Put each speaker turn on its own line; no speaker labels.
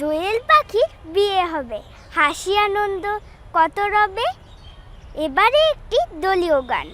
দোয়েল পাখির বিয়ে হবে। হাসি আনন্দ কত রবে? এবারে একটি দলীয় গান।